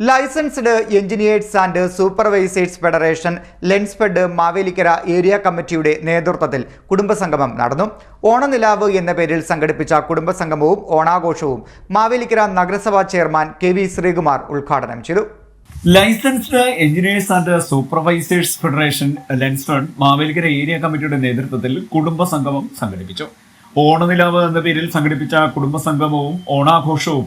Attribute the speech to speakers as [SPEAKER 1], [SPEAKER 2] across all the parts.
[SPEAKER 1] Licensed engineers and supervisors federation Lensfed Mavelikara area കമ്മിറ്റിയുടെ നേതൃത്വത്തിൽ കുടുംബസംഗമം നടന്നു. ഓണനിലാവ് എന്ന പേരിൽ സംഘടിപ്പിച്ച കുടുംബസംഗമവും ഓണാഘോഷവും മാവേലിക്കര നഗരസഭാ ചെയർമാൻ കെ വി ശ്രീകുമാർ ഉദ്ഘാടനം ചെയ്തു.
[SPEAKER 2] Licensed engineers and supervisors federation Lensfed Mavelikara area കമ്മിറ്റിയുടെ നേതൃത്വത്തിൽ കുടുംബസംഗമം സംഘടിപ്പിച്ചു. ഓണനിലാവ് എന്ന പേരിൽ സംഘടിപ്പിച്ച കുടുംബസംഗമവും ഓണാഘോഷവും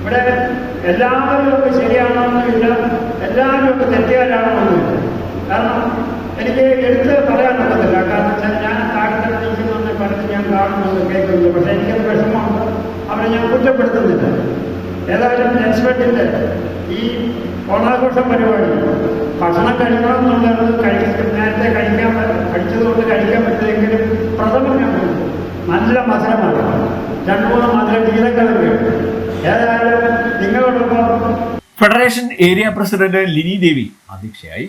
[SPEAKER 3] ഇവിടെ എല്ലാവരും ഒക്കെ ശരിയാണെന്നുമില്ല എല്ലാവരും ഒക്കെ തെറ്റുകാരാണെന്നൊന്നുമില്ല കാരണം എനിക്ക് എടുത്ത് പറയാൻ പറ്റത്തില്ല. കാരണം വെച്ചാൽ ഞാൻ താഴത്തെ നിൽക്കുന്ന പലരും ഞാൻ കാണുന്നുണ്ട് കേൾക്കുന്നുണ്ട്. പക്ഷെ എനിക്കത് വിഷമമുണ്ട്. അവരെ ഞാൻ കുറ്റപ്പെടുത്തുന്നില്ല. ഏതായാലും നെക്സ്പെട്ടിന്റെ ഈ ഓണാഘോഷം പരിപാടി ഭക്ഷണം കഴിക്കണം എന്നുള്ളത് കഴിക്കാൻ നേരത്തെ കഴിക്കാൻ കഴിച്ചതുകൊണ്ട് കഴിക്കാൻ പറ്റില്ലെങ്കിലും പ്രഥമം ഞാൻ നല്ല മധുരമാണ്. രണ്ടു മൂന്ന്
[SPEAKER 2] federation area president Lini Devi അധ്യക്ഷയായി.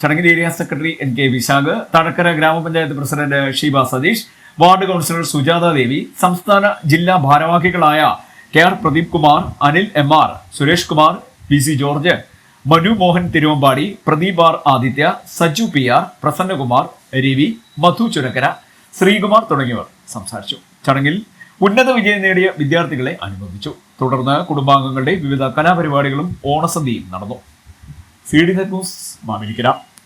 [SPEAKER 2] ചടങ്ങിൽ area secretary N K Vishakh Thazhakara ഗ്രാമപഞ്ചായത്ത് president Sheeba Satheesh ward councillor Sujatha Devi സംസ്ഥാന ജില്ലാ ഭാരവാഹികളായ K R Pradeep Kumar Anil M R Suresh Kumar P C George Manu Mohan Thiruvambady Pradeep R Aditya Saju P R Prasannakumar Ravi Madhu Churakkara Sreekumar തുടങ്ങിയവർ സംസാരിച്ചു. ചടങ്ങിൽ ഉന്നത വിജയം നേടിയ വിദ്യാർത്ഥികളെ അനുമോദിച്ചു തുടർന്ന് കുടുംബാംഗങ്ങളുടെ വിവിധ കലാപരിപാടികളും ഓണസദ്യയും നടന്നു. C D net news